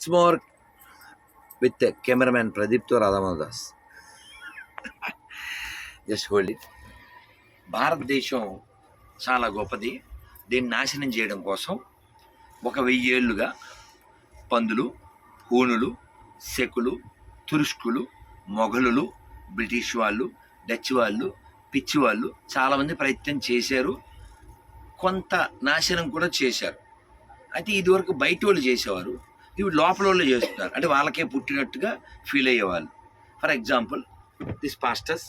It's more with cameraman ప్రదీప్తో Pradeep Das just hold it భారతదేశం చాలా గొప్పది దీన్ని నాశనం చేయడం కోసం ఒక వెయ్యి ఏళ్ళుగా పందులు హూనులు శకులు తురుష్కులు మొఘలులు బ్రిటిష్ వాళ్ళు డచ్ వాళ్ళు పిచ్చి వాళ్ళు చాలామంది ప్రయత్నం చేశారు కొంత నాశనం కూడా చేశారు అయితే ఇదివరకు బయట వాళ్ళు చేసేవారు ఇవి లోపల వాళ్ళు చేస్తున్నారు. అంటే వాళ్ళకే పుట్టినట్టుగా ఫీల్ అయ్యేవాళ్ళు. For example this pastors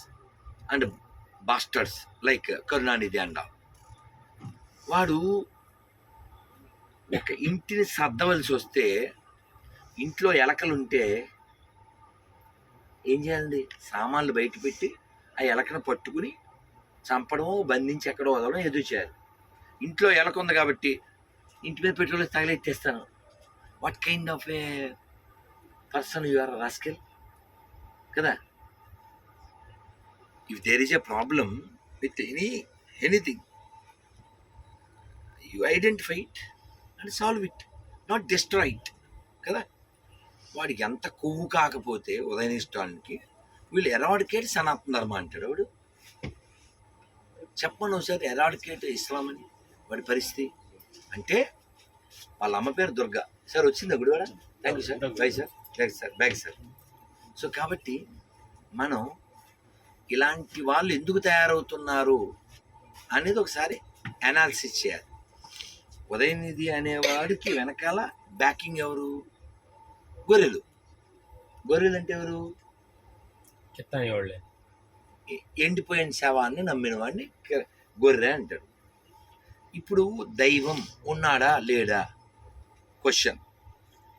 and bastards like Karunanidhi అండ వాడు ఒక ఇంటిని సర్దవలసి వస్తే ఇంట్లో ఎలకలు ఉంటే ఏం చేయాలండి? సామాన్లు బయట పెట్టి ఆ ఎలకను పట్టుకుని చంపడమో బంధించి ఎక్కడో వదలడం ఎదురు చేయాలి. ఇంట్లో ఎలక ఉంది కాబట్టి ఇంటి మీద petrol తగలెత్తేస్తాను. What kind of a person you are rascal కదా? If there is a problem with any anything you identify it and solve it not destroy it కదా? వాడికి ఎంత కొవ్వు కాకపోతే ఉదయనిష్టానికి వీళ్ళు ఎరాడికేట్ సనాతన ధర్మ అంటాడు వాడు. చెప్పను ఒకసారి ఎరాడికేట్ ఇస్లాం అని వాడి పరిస్థితి. అంటే వాళ్ళ అమ్మ పేరు దుర్గా. సార్ వచ్చిందా Gudivada? Thank you sir bye sir thank sir bag sir so కాబట్టి మనం ఇలాంటి వాళ్ళు ఎందుకు తయారవుతున్నారు అనేది ఒకసారి అనాలిసిస్ చేయాలి. ఉదయనిధి అనేవాడికి వెనకాల బ్యాకింగ్ ఎవరు? గొర్రెలు. గొర్రెలు అంటే ఎవరు? ఎండిపోయిన శవాన్ని నమ్మిన వాడిని గొర్రె అంటాడు ఇప్పుడు దైవం ఉన్నాడా? లేడా? క్వశ్చన్.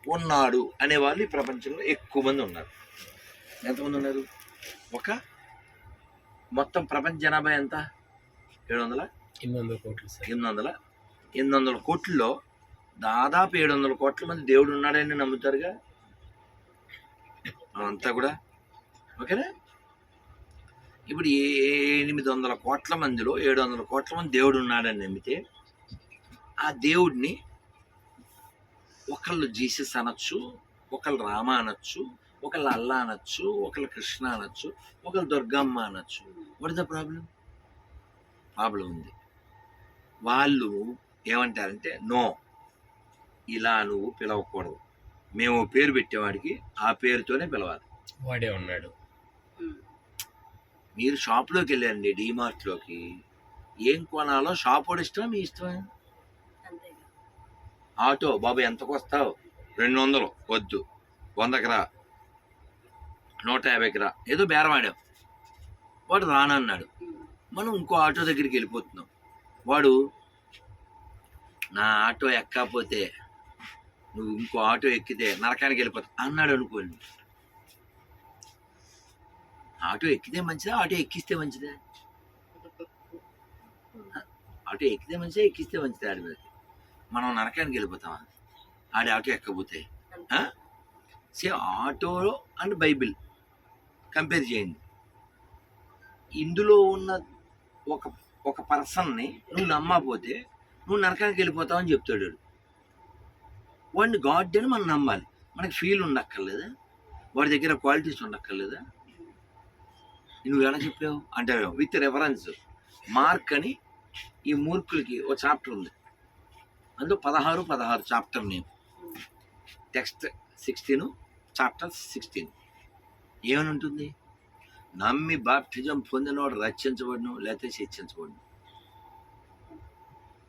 ఉన్నాడు అనేవాళ్ళు ఈ ప్రపంచంలో ఎక్కువ మంది ఉన్నారు. ఎంతమంది ఉన్నారు? ఒక? మొత్తం ప్రపంచ జనాభా ఎంత? ఏడు వందల ఎనిమిది వందల కోట్లు సార్. ఎనిమిది వందల? ఎనిమిది వందల కోట్లలో దాదాపు ఏడు వందల కోట్ల మంది దేవుడు ఉన్నాడని నమ్ముతారుగా? అంతా కూడా? ఓకేనా? ఇప్పుడు ఏ ఎనిమిది వందల కోట్ల మందిలో ఏడు వందల కోట్ల మంది దేవుడు ఉన్నాడని నమ్మితే ఆ దేవుడిని ఒకళ్ళు జీసస్ అనొచ్చు ఒకళ్ళు రామ అనొచ్చు ఒకళ్ళు అల్లా అనొచ్చు ఒకళ్ళు కృష్ణ అనొచ్చు ఒకళ్ళు దుర్గమ్మ అనొచ్చు. వాట్ ద ప్రాబ్లం ప్రాబ్లం ఉంది. వాళ్ళు ఏమంటారంటే నో ఇలా నువ్వు పిలవకూడదు. మేము పేరు పెట్టేవాడికి ఆ పేరుతోనే పిలవాలి. వాడే ఉన్నాడు. మీరు షాప్లోకి వెళ్ళండి డీమార్ట్లోకి. ఏం కొనాలో షాప్ వాడు ఇష్టం మీ ఇష్టమే? ఆటో బాబు ఎంతకు వస్తావు? రెండు వందలు. వద్దు. వందకి రా. నూట యాభైకి రా. ఏదో బేరం ఆడాం వాడు రానన్నాడు. మనం ఇంకో ఆటో దగ్గరికి వెళ్ళిపోతున్నాం. వాడు నా ఆటో ఎక్కకపోతే నువ్వు ఇంకో ఆటో ఎక్కితే నరకానికి వెళ్ళిపోతావు. అన్నాడు అనుకోండి ఆటో ఎక్కితే మంచిదా? ఆటో ఎక్కిస్తే మంచిదా? ఆటో ఎక్కితే మంచిదా? ఎక్కిస్తే మంచిదా? ఆడ మీద మనం నరకానికి వెళ్ళిపోతామా? ఆడి auto ఎక్కకపోతే. Say auto and Bible compare చేయండి. ఇందులో ఉన్న ఒక ఒక పర్సన్ని నువ్వు నమ్మకపోతే నువ్వు నరకానికి వెళ్ళిపోతావు అని చెప్తాడు వాడు. వాడిని గాడ్ అని మనం నమ్మాలి. మనకి ఫీల్ ఉండక్కర్లేదా? వాడి దగ్గర క్వాలిటీస్ ఉండక్కర్లేదా? నువ్వు ఎలా చెప్పావు? అంటారు విత్ రెఫరెన్స్. మార్క్ అని ఈ మూర్ఖులకి ఒక చాప్టర్ ఉంది. అందులో పదహారు పదహారు chapter name text sixteen chapter sixteen ఏమని ఉంటుంది నమ్మి బాప్టిజం పొందినవాడు రక్షించబడిను లేకపోతే శిక్షించబడిను.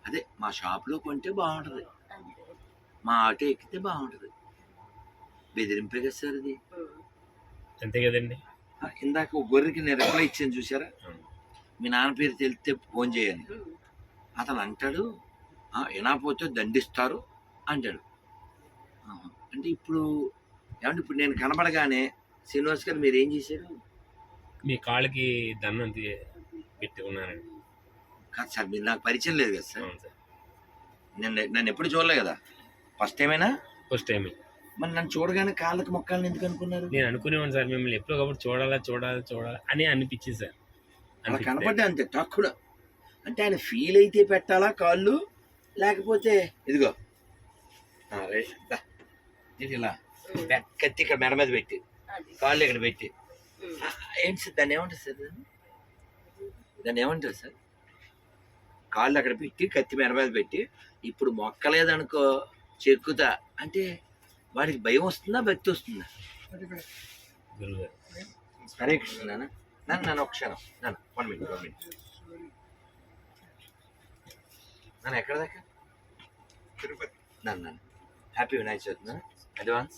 అదే మా షాప్లో కొంటే బాగుంటుంది. మా ఆటో ఎక్కితే బాగుంటుంది. బెదిరింపే కదా సార్ అది అంతే కదండి. ఇందాక ఒక గొర్రెకి నేను రిప్లై ఇచ్చాను చూసారా. మీ నాన్న పేరు తెలిస్తే ఫోన్ చేయాలి అతను అంటాడు "ఆ, వినకపోతే దండిస్తారు అంటాడు. అంటే ఇప్పుడు ఏమంటే ఇప్పుడు నేను కనబడగానే శ్రీనివాస్ గారు మీరు ఏం చేశారు? మీ కాళ్ళకి దండం తీ- పెట్టి ఉన్నానండి కాదు సార్ మీరు నాకు పరిచయం లేదు కదా సార్. సార్. నన్ను ఎప్పుడు చూడలే కదా. ఫస్ట్ టైమేనా ఫస్ట్ టైం మరి నన్ను చూడగానే కాళ్ళకి మొక్కాలని ఎందుకు అనుకున్నారు? నేను అనుకునేవాడిని సార్ మిమ్మల్ని ఎప్పటికప్పుడు చూడాలా చూడాలా చూడాలా అని అనిపించింది సార్. అలా. కనపడ్డా అంతే తక్కువ. అంటే ఆయన ఫీల్ అయితే పెట్టాలా కాళ్ళు? లేకపోతే ఇదిగో. ఇలా. కత్తి ఇక్కడ మెడ మీద పెట్టి. కాళ్ళు ఇక్కడ పెట్టి. ఏంటి సార్ దాన్ని ఏమంటారు సార్ దాన్ని? ఏమంటారు సార్? కాళ్ళు అక్కడ పెట్టి కత్తి మెడ మీద పెట్టి ఇప్పుడు మొక్కలేదనుకో చెక్కుతా. అంటే వాడికి భయం వస్తుందా భక్తి వస్తుందా? హరే కృష్ణ నాన్న. నన్ను నన్ను ఒక క్షణం. నన్ను వన్ మినిట్ వన్ మినిట్ నన్ను ఎక్కడ దాకా? తిరుపతి. నన్ను నన్ను. హ్యాపీ వినాయక చవితి నాన్న. అడ్వాన్స్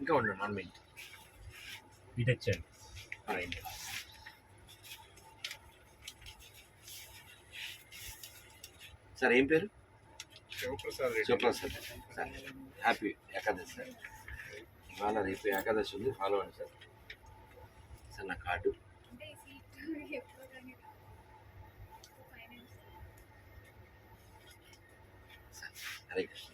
ఇంకా ఉండండి వన్ మినిట్ ఇటు వచ్చాడు సార్ ఏం పేరు? Shivaprasad Shivaprasad sir happy Ekadashi sir ఇవాళ రేపు ఏకాదశి ఉంది ఫాలో అవ్వండి సార్ సార్ నా కార్డు. హరే కృష్ణ.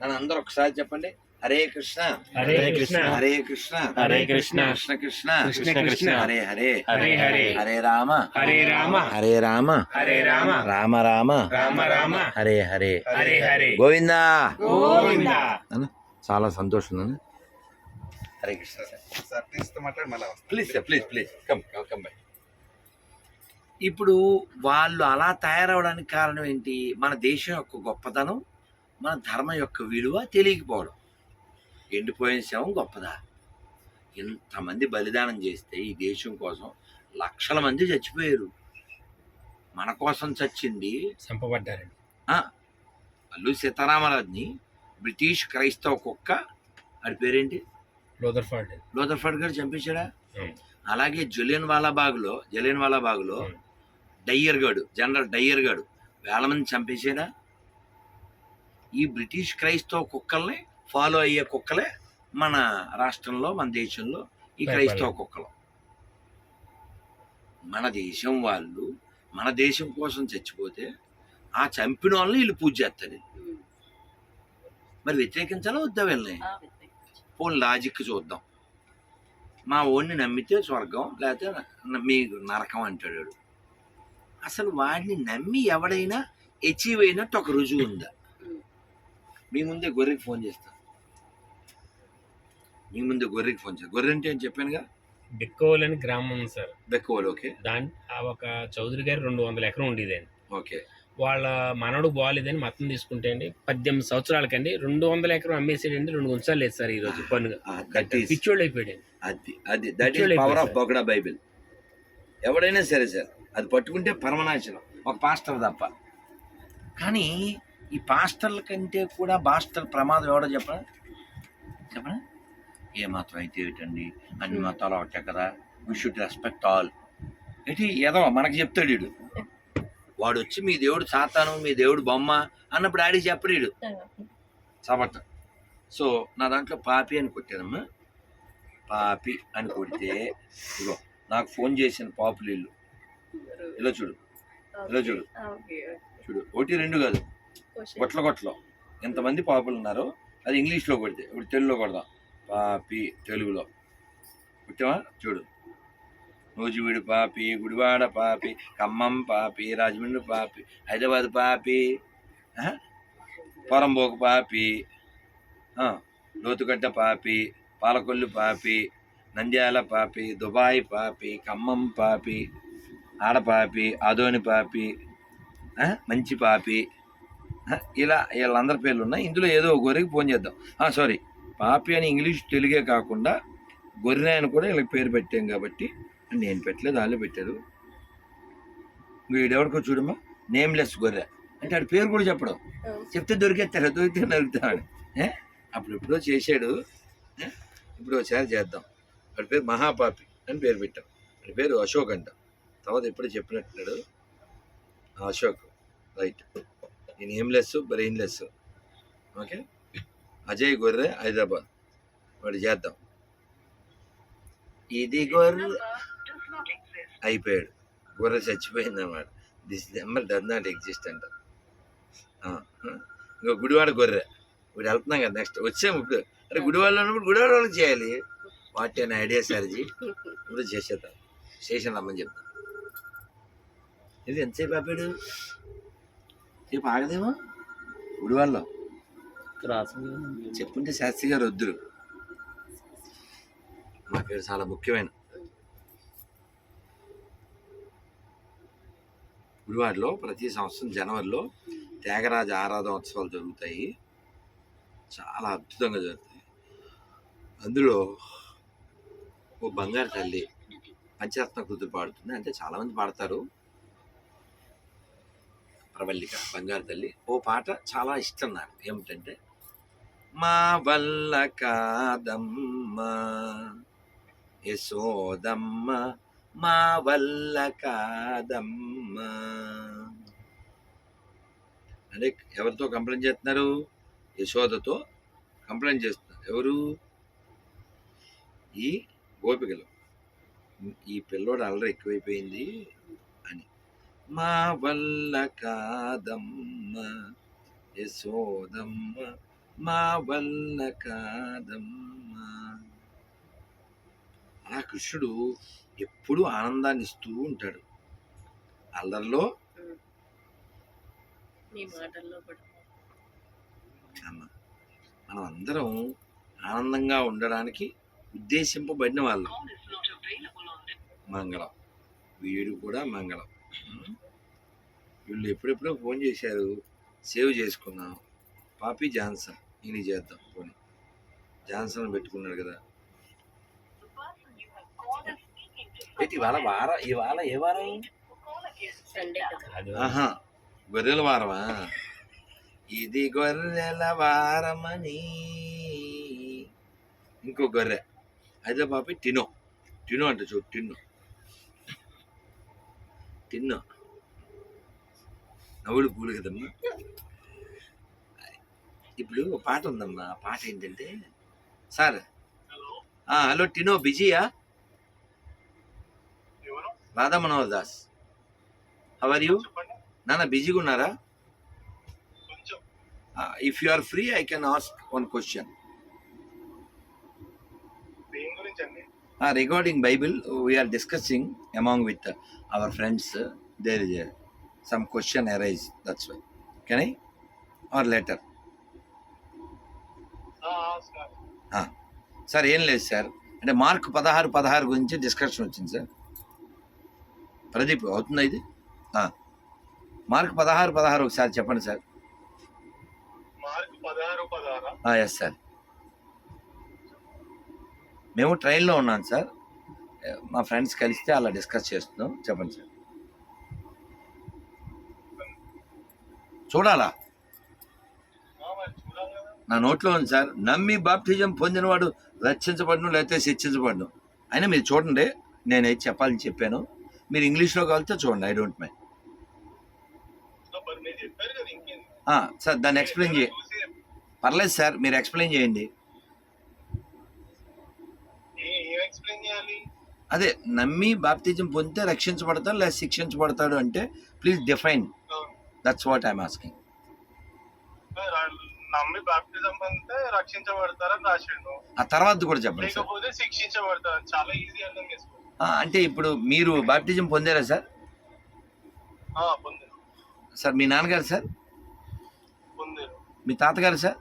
నన్ను అందరూ ఒకసారి చెప్పండి. హరే కృష్ణ. హరే కృష్ణ. హరే కృష్ణ. హరే కృష్ణ. కృష్ణ. కృష్ణ కృష్ణ. కృష్ణ హరే హరే. హరే హరే. హరే రామ. హరే రామ. హరే రామ. హరే రామ. రామ రామ. రామ రామ. హరే హరే. హరే హరే. గోవిందా. చాలా సంతోషం హరే కృష్ణ. సార్ సార్ తీస్తే మాట్లాడి మళ్ళీ వస్తాను please sir please please come come bye ఇప్పుడు వాళ్ళు అలా తయారవడానికి కారణం ఏంటి? మన దేశం యొక్క గొప్పతనం మన ధర్మం యొక్క విలువ తెలియకపోవడం. ఎండిపోయిన శవం గొప్పదా? ఇంతమంది బలిదానం చేస్తే ఈ దేశం కోసం లక్షల మంది చచ్చిపోయారు. మన కోసం చచ్చింది చంపబడ్డారండి. అల్లు సీతారామరాజుని బ్రిటిష్ క్రైస్తవ కుక్క. ఆడి పేరేంటి? లోదర్ఫాడ్ లోదర్ఫర్డ్ గారు చంపేశాడా? అవును. అలాగే జలియన్ వాలా బాగ్లో జలియన్ వాలా బాగ్లో అవును. డయ్యర్ గాడు జనరల్ డయ్యర్ గాడు వేల మంది చంపేశాడా ఈ బ్రిటిష్ క్రైస్తవ కుక్కల్ని ఫాలో అయ్యే కుక్కలే మన రాష్ట్రంలో మన దేశంలో ఈ క్రైస్తవ కుక్కలు మన దేశం వాళ్ళు మన దేశం కోసం చచ్చిపోతే ఆ చంపిన వాళ్ళని వీళ్ళు పూజ చేస్తారు. మరి వ్యతిరేకించాలా వద్దా వీళ్ళని. పోనీ లాజిక్ చూద్దాం మా ఓడిని నమ్మితే స్వర్గం లేకపోతే మీకు నరకం అంటాడు. అసలు వాడిని నమ్మి ఎవడైనా అచీవ్ అయినట్టు ఒక రుజువు ఉందా. మీ ముందే గొర్రెకి ఫోన్ చేస్తా. మీ ముందే గొర్రెకి ఫోన్ చేస్తా. గొర్రె అంటే అని చెప్పానుగా? బిక్కోల్ అని గ్రామం ఉంది సార్. బెక్కువలు ఓకే. దాని ఆ ఒక చౌదరి గారు రెండు వందల ఎకరం ఉండేదండి. ఓకే. వాళ్ళ మనడు బాగాలేదని మతం తీసుకుంటే అండి పద్దెనిమిది సంవత్సరాలకండి రెండు వందల ఎకరం అమ్మేసాడండి రెండు ఉంచాలి లేదు సార్ ఈ రోజు ఈస్ పిచ్చోళ్ళు అయిపోయాడు అది అది దట్ పవర్ ఆఫ్ బైబిల్ ఎవడైనా సరే సార్ అది పట్టుకుంటే పరమనాశనం ఒక పాస్టర్ తప్ప. కానీ ఈ పాస్టర్ల కంటే కూడా బాస్టర్ ప్రమాదం ఎవడో చెప్పరా? చెప్పరా? ఏ మతం అయితే ఏంటండి అన్ని మతాలు ఒకటే కదా. వీ షుడ్ రెస్పెక్ట్ ఆల్ ఏంటి ఏదో మనకి చెప్తాడు వీడు వాడు వచ్చి మీ దేవుడు సాతాను మీ దేవుడు బొమ్మ అన్నప్పుడు ఆడికి చెప్పడు వీడు చబట్ట సో నా దాంట్లో పాపి అని కొట్టానమ్మా. పాపి అని కొడితే ఇగో నాకు ఫోన్ చేసిన పాపులు ఇల్లు ఇలా చూడు. ఇలా చూడు. చూడు. ఒకటి రెండు కాదు. గొట్ల గొట్టలో ఎంతమంది పాపులు ఉన్నారో అది ఇంగ్లీష్లో కొడితే ఇప్పుడు తెలుగులో కొడదాం. పాపి తెలుగులో. కొట్టావా చూడు. నూజివీడు పాపి గుడివాడ పాపి ఖమ్మం పాపి రాజమండ్రి పాపి హైదరాబాద్ పాపి? పొరంబోకు పాపి లోతుగడ్డ పాపి పాలకొల్లు పాపి నంద్యాల పాపి దుబాయ్ పాపి ఖమ్మం పాపి ఆడపాపి ఆదోని పాపి మంచి పాపి ఇలా వీళ్ళందరి పేర్లు ఉన్నాయి. ఇందులో ఏదో ఒక గొర్రెకి ఫోన్ చేద్దాం. సారీ పాపి అని ఇంగ్లీష్ తెలుగే కాకుండా గొర్రె అని కూడా వీళ్ళకి పేరు పెట్టాం కాబట్టి నేను పెట్టలేదు వాళ్ళే పెట్టారు. వీడెవరికో చూడమ్మా. నేమ్లెస్ గొర్రె. అంటే ఆడి పేరు కూడా చెప్పడం. చెప్తే దొరికేస్తాడు దొరికితే నరుకుతాడు. ఏ? అప్పుడు ఎప్పుడో చేశాడు? ఇప్పుడు ఒకసారి చేద్దాం. వాడి పేరు మహాపాపి అని పేరు పెట్టాం. వాడి పేరు అశోక్ అంట తర్వాత ఎప్పుడో చెప్పినట్టున్నాడు? అశోక్ రైట్. నేను ఏం less brain less okay? Ajay గొర్రె హైదరాబాద్. వాడు చేద్దాం. ఇది గొర్రె అయిపోయాడు. గొర్రె చచ్చిపోయింది అన్నమాట this number does not exist అంట. ఇంకో గుడివాడ గొర్రె. ఇప్పుడు వెళ్తున్నాం కదా నెక్స్ట్ వచ్చాము ఇప్పుడు. అరే గుడివాడలో ఉన్నప్పుడు గుడివాడ వాళ్ళకి చేయాలి. వాటి ఐడియా సార్జీ ఇప్పుడు చేసేద్దాం. స్టేషన్ రమ్మని చెప్తాను ఇది ఎంతసేపు ఆపాడు. సేపు ఆగదేమో. గుడివాడలో క్రాస్ చెప్పుంటే శాస్త్రి గారు వద్దురు. నా పేరు చాలా ముఖ్యమైన. గుడివాడలో ప్రతి సంవత్సరం జనవరిలో త్యాగరాజ ఆరాధనోత్సవాలు జరుగుతాయి. చాలా అద్భుతంగా జరుగుతాయి. అందులో ఓ బంగారు తల్లి పంచరత్న కూతురు పాడుతుంది. అంటే చాలామంది పాడతారు. ప్రవల్లిక బంగారు తల్లి. ఓ పాట చాలా ఇష్టం నాకు. ఏమిటంటే మా వల్ల కాదమ్మ యశోదమ్మ మా వల్ల కాదమ్మ. అంటే ఎవరితో కంప్లైంట్ చేస్తున్నారు? యశోదతో కంప్లైంట్ చేస్తున్నారు. ఎవరు? ఈ గోపికలు. ఈ పిల్లోడు అల్లరి ఎక్కువైపోయింది. మా వల్ల కాదమ్మ. యశోదమ్మ మా వల్ల కాదమ్మా. అలా కృష్ణుడు ఎప్పుడూ ఆనందాన్ని ఇస్తూ ఉంటాడు. అల్లరిలో అమ్మ. మనం అందరం ఆనందంగా ఉండడానికి ఉద్దేశింపబడిన వాళ్ళం. మంగళం. వీడు కూడా మంగళం? వీళ్ళు ఎప్పుడెప్పుడో ఫోన్ చేశారు సేవ్ చేసుకున్నాం. పాపి జాన్సన్ ఈయన చేద్దాం పోనీ. జాన్సన్ పెట్టుకున్నాడు కదా. ఇవాళ వారం ఇవాళ ఏ వారం? గొర్రెల వారమా? ఇది గొర్రెల వారమని. ఇంకో గొర్రె. అయితే పాపి టినో. టినో అంట చూడు టిన్ను టిన్ను నవ్వులు పూలు కదమ్మా ఇప్పుడు ఒక పాట ఉందమ్మా. ఆ పాట ఏంటంటే సార్. హలో. టినో బిజీయా? Radha Manohar Das. How are you నాన్న బిజీగా ఉన్నారా? If you are free I can ask one question దేని గురించి అండి regarding Bible we're discussing among with our friends there is some question arise that's why can I or later sir sir ఏం లేదు sir అంటే mark పదహారు పదహారు గురించి discussion వచ్చింది సార్ ప్రదీప్ అవుతుందా ఇది. మార్క్ పదహారు పదహారు ఒకసారి చెప్పండి సార్ ఎస్ సార్ మేము ట్రైన్లో ఉన్నాం సార్. మా ఫ్రెండ్స్ కలిస్తే అలా డిస్కస్ చేస్తున్నాం. చెప్పండి సార్. చూడాలా? నా నోట్లో ఉంది సార్. నమ్మి బాప్టిజం పొందినవాడు రక్షించబడను లేకపోతే శిక్షించబడను. అయినా మీరు చూడండి నేనైతే చెప్పాలని చెప్పాను. మీరు ఇంగ్లీష్లో కలిస్తే చూడండి ఐ డోంట్ మైండ్ ఇంకేంది సార్ దాన్ని ఎక్స్ప్లెయిన్ చేయ పర్లేదు సార్ మీరు ఎక్స్ప్లెయిన్ చేయండి ఏ- ఏం ఎక్స్ప్లెయిన్ చేయాలి? అదే నమ్మి బాప్తిజం పొందితే రక్షించబడతాడు లేదా శిక్షించబడతాడు అంటే please define that's what I'm asking నమ్మి బాప్టిజం పొందితే రక్షించబడతారని రాసిండు ఆ తర్వాత కూడా చెప్పండి లేకపోతే శిక్షించబడతారు? చాలా ఈజీ అర్థం చేసుకో అంటే ఇప్పుడు మీరు బాప్టిజం పొందారా సార్? సార్ మీ నాన్నగారు సార్? పొందారు. మీ తాతగారు సార్?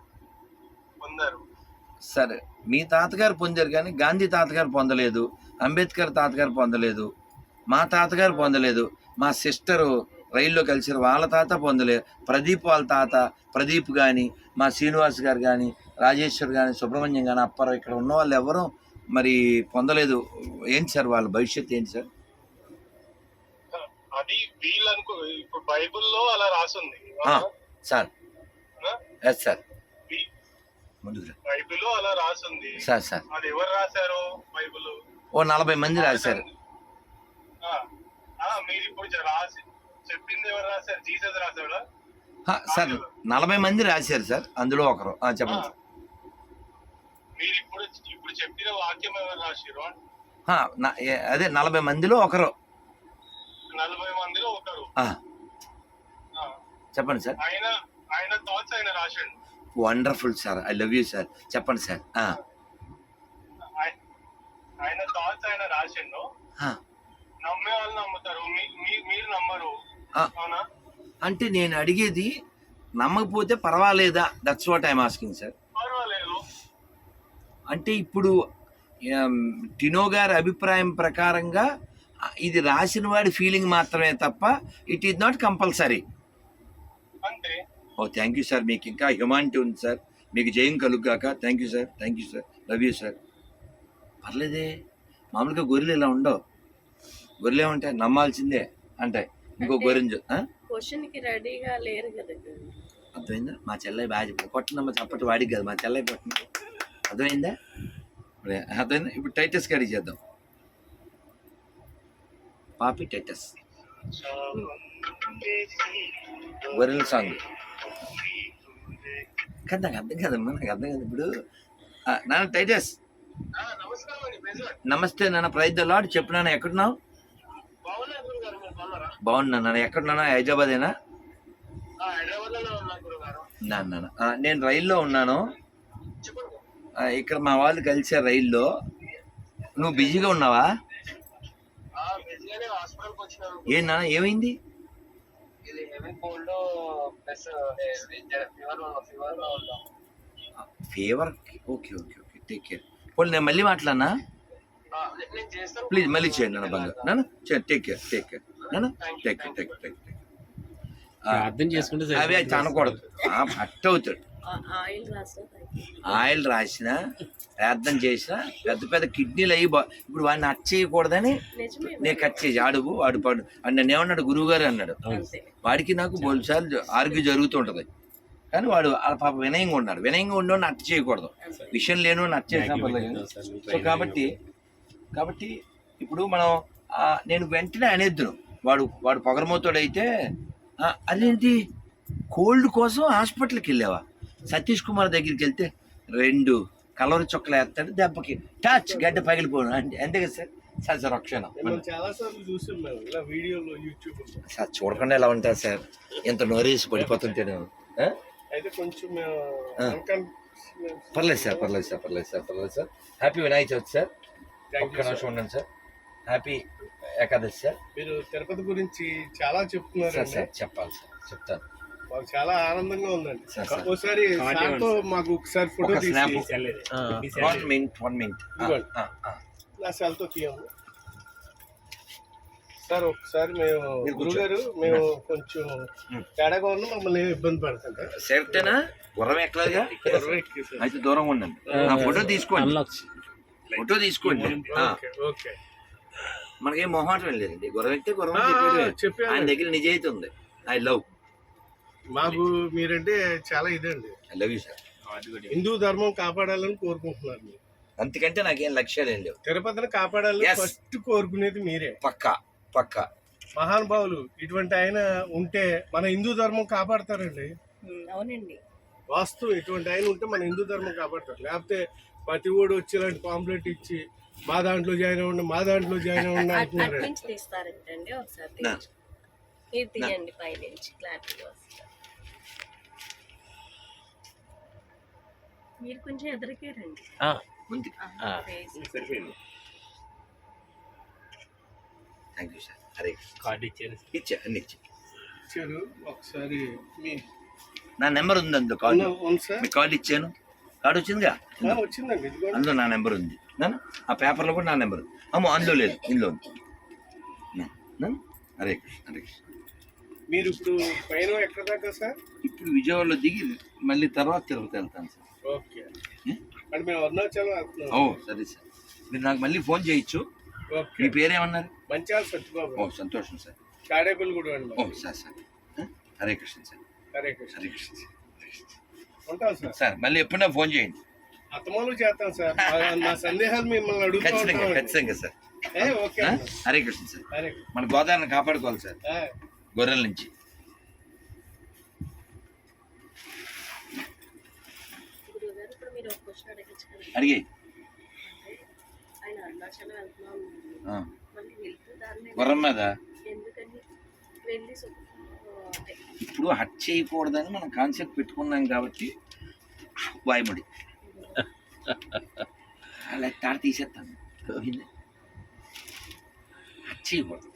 పొందారు. సరే మీ తాతగారు పొందారు కానీ గాంధీ తాతగారు పొందలేదు అంబేద్కర్ తాతగారు పొందలేదు మా తాతగారు పొందలేదు మా సిస్టరు రైల్లో కలిసారు వాళ్ళ తాత పొందలేదు. ప్రదీప్ వాళ్ళ తాత ప్రదీప్ కానీ మా శ్రీనివాస్ గారు కానీ రాజేశ్వర్ కానీ సుబ్రహ్మణ్యం కానీ అప్పారావు ఇక్కడ ఉన్న వాళ్ళు ఎవరు మరి పొందలేదు. ఏంటి సార్ వాళ్ళ భవిష్యత్తు ఏంటి సార్? అది వీళ్ళు అనుకో ఇప్పుడు బైబిల్లో అలా రాసుంది. సార్? ఎస్ సార్ బైబిల్లో అలా రాసుంది. Sir sir. అది ఎవరు రాశారు బైబిల్? ఓ నలభై మంది రాశారు. మీరు ఇప్పుడు రాసి చెప్పింది ఎవరు రాశారు? జీసస్ రాశాడా? సార్ నలభై మంది రాశారు సార్. అందులో ఒకరు. చెప్పండి. మీరు ఇప్పుడు ఇప్పుడు చెప్పిన వాక్యం ఎవరు రాశారు అదే నలభై మందిలో ఒకరు. నలభై మందిలో ఒకరు. చెప్పండి సార్. ఆయన ఆయన థాట్స్ ఆయన రాశాడు wonderful sir. I love you sir. చెప్పండి సార్. ఆయన- థాట్స్ ఆయన రాసిండు. నమ్మే వాళ్ళు నమ్ముతారు. మీరు నమ్మరు. అవునా? అంటే నేను అడిగేది నమ్మకపోతే పర్వాలేదా? That's what I'm asking sir పర్వాలేదు. అంటే ఇప్పుడు టినో గారి అభిప్రాయం ప్రకారంగా ఇది రాసిన వాడి ఫీలింగ్ మాత్రమే తప్ప it is not compulsory oh thank you sir మీకు ఇంకా హ్యుమానిటీ ఉంది సార్ మీకు జయం కలుగ్గాక. Thank you sir thank you sir love you sir పర్లేదే. మామూలుగా గొర్రెలు ఇలా ఉండవు. గొర్రెలు ఏమంటాయి నమ్మాల్సిందే అంటే ఇంకో గొర్రెని చూ- ఆ? క్వశ్చన్కి రెడీగా లేరు కదా అర్థమైందా? మా చెల్లయ్య బాగా చెప్పారు కొట్టనమ్మ చప్పటి వాడికి కదా. మా చెల్లయ్య కొట్టిన అర్థమైందా? ఇప్పుడు అర్థమైందా? ఇప్పుడు టైటస్ కర్రీ చేద్దాం. పాపి టైటస్ గొర్రెల సాంగ్ కదా నాకు అర్థం కదమ్మా నాకు అర్థం కదా. ఇప్పుడు నాన్న టైటస్ నమస్తే నాన్న ప్రైజ్ ద లాడ్ చెప్పు నాన్న ఎక్కడున్నావు? బాగున్నా నాన్న ఎక్కడున్నా హైదరాబాదేనా? నాన్న నేను రైల్లో ఉన్నాను. ఇక్కడ మా వాళ్ళు కలిసారు రైల్లో. నువ్వు బిజీగా ఉన్నావా? ఏం నాన్న ఏమైంది? హెవీ కోల్డ్ ప్లస్ ఫీవర్ ఉన్నాం. Okay okay okay take care పోనీ నేను మళ్ళీ మాట్లాడినా? ప్లీజ్ మళ్ళీ చేయండి నాన్న బంగారు. నాన్న చేయండి టేక్ కేర్ టేక్ కేర్ నాన్న టేక్ కేర్ టేక్ టేక్ అర్థం చేసుకుంటే అవి తనకూడదు అట్ట అవుతాడు. ఆయిల్ రాసిన ప్రార్థన చేసిన పెద్ద పెద్ద కిడ్నీలు అయ్యి బా- ఇప్పుడు వాడిని అట్ చేయకూడదని నేను కట్ చేసి అడుగు వాడు పాడు అని నన్ను ఏమన్నాడు? గురువు గారు అన్నాడు వాడికి నాకు బోల్సార్లు ఆర్గ్యూ జరుగుతుంటది. కానీ వాడు ఆ పాప వినయంగా ఉన్నాడు. వినయంగా ఉండో అట్ చేయకూడదు. విషయం లేను అట్ చేసిన పర్లేదు. సో కాబట్టి కాబట్టి ఇప్పుడు మనం ఆ, నేను వెంటనే అనేద్దును. వాడు వాడు పొగరమోతాడైతే "ఆ, అదేంటి? కోల్డ్ కోసం హాస్పిటల్కి వెళ్ళావా? సతీష్ కుమార్ దగ్గరికి వెళ్తే రెండు కలర్ చొక్కలు వేస్తాడు దెబ్బకి. టచ్ గడ్డ పగిలిపోను అంటే అంతే కదా సార్? సార్ సార్ ఒక క్షణం మనం చాలా సార్లు చూసాం మేము. ఇలా వీడియోలో యూట్యూబ్ సార్ చూడకుండా ఎలా ఉంటారు సార్? ఎంత నోరేసి unconscious- పర్లేదు సార్ పర్లేదు సార్ పర్లేదు సార్ పర్లేదు sir. Happy Vinayaka Chavithi sir. ఒక్క. నిమిషం ఉండండి సార్. Happy Ekadashi sir. మీరు తిరుపతి గురించి చాలా సార్ చెప్తున్నారండి సార్ చెప్పాలి సార్ చెప్తాను. మాకు చాలా ఆనందంగా ఉందండి. Sir, sir. ఒకసారి సార్తో మాకు ఒకసారి ఫోటో తీసి వన్. Minute one minute. నా సెల్తో తీయము సార్ ఒకసారి మేము. గురుగారు మేము కొంచెం. తేడాగా ఉన్నా మమ్మల్ని ఇబ్బంది పెడుతుంటే సేఫ్టీనా? గుర్రం ఎక్కలేదుగా అయితే దూరంగా ఉండండి. నా ఫోటో తీసుకోండి. ఫోటో తీసుకోండి. ఆ, ఓకే. మనకేం మొహాటం లేదండి. గుర్రం ఎక్కితే గుర్రం ఆ. ఆయన దగ్గర నిజాయితీ ఉంది. I love. మాకు మీరంటే చాలా ఇదండి. I love you sir. Hindu ధర్మం కాపాడాలని కోరుకుంటున్నారు మీరు. అంతకంటే నాకేం లక్ష్యాలు ఏం లేవు. తిరుపతిని కాపాడాలని. ఫస్ట్ కోరుకునేది మీరే. పక్కా పక్కా. మహానుభావులు ఇటువంటి ఆయన ఉంటే మన హిందూ ధర్మం కాపాడతారండి. అవునండి. వాస్తు ఇటువంటి ఆయన ఉంటే మన హిందూ ధర్మం కాపాడతారు. లేకపోతే ప్రతి ఓడు వచ్చి ఇలాంటి పాంప్లెట్ ఇచ్చి మా దాంట్లో జాయిన్ అవ్వండి మా దాంట్లో జాయిన్ అవ్వండి అట్ అంటున్నారు తీస్తారంటండి ఒకసారి. తీయండి పైనుంచి క్లారిటీ మీరు కొంచెం ఎదురుకే రండి సరిపోయింది. Thank you sir. అరే. కార్డు ఇచ్చారు. ఇచ్చా అన్ని ఇచ్చా. ఇచ్చారు ఒకసారి మీ నా నెంబర్ ఉంది అందులో కార్డు. మీ కార్డు ఇచ్చాను. కార్డు వచ్చిందిగా? వచ్చిందండి అందులో నా నెంబర్ ఉంది. నాన్న? ఆ పేపర్లో కూడా నా నెంబర్ అమ్మో అందులో లేదు. ఇందులో ఉంది? హరే కృష్ణ హరే కృష్ణ. మీరు ఇప్పుడు పైన ఎక్కడ దాకా సార్? ఇప్పుడు విజయవాడలో దిగి మళ్ళీ తర్వాత తిరుపతి వెళ్తాను సార్. ఓకే. అంటే మేము అరుణాచలం వెళ్తున్నాం. ఓ సరే సార్. మీరు నాకు మళ్ళీ ఫోన్ చేయొచ్చు. ఓకే. మీ పేరేమన్నారు? మంచిర్యాల సత్యబాబు. ఓ సంతోషం సార్. తాడేపల్లి కూడా ఓ sir sir? Hare Krishna sir. Hare Krishna. Hare Krishna sir. ఉంటాం సార్. సార్ మళ్ళీ ఎప్పుడైనా ఫోన్ చేయండి. అత్తమాలు చేస్తాం సార్. మా సందేహాలు మిమ్మల్ని అడుగుతూ ఖచ్చితంగా ఖచ్చితంగా సార్. హరే కృష్ణ సార్. మన గోదావరిని కాపాడుకోవాలి సార్. గొర్రెల నుంచి. అడిగి. గుర్రం మీద? ఇప్పుడు హట్ చేయకూడదని మనం కాన్సెప్ట్ పెట్టుకున్నాం కాబట్టి వాయుముడి. అలా తాడు తీసేస్తాను. హట్ చేయకూడదు.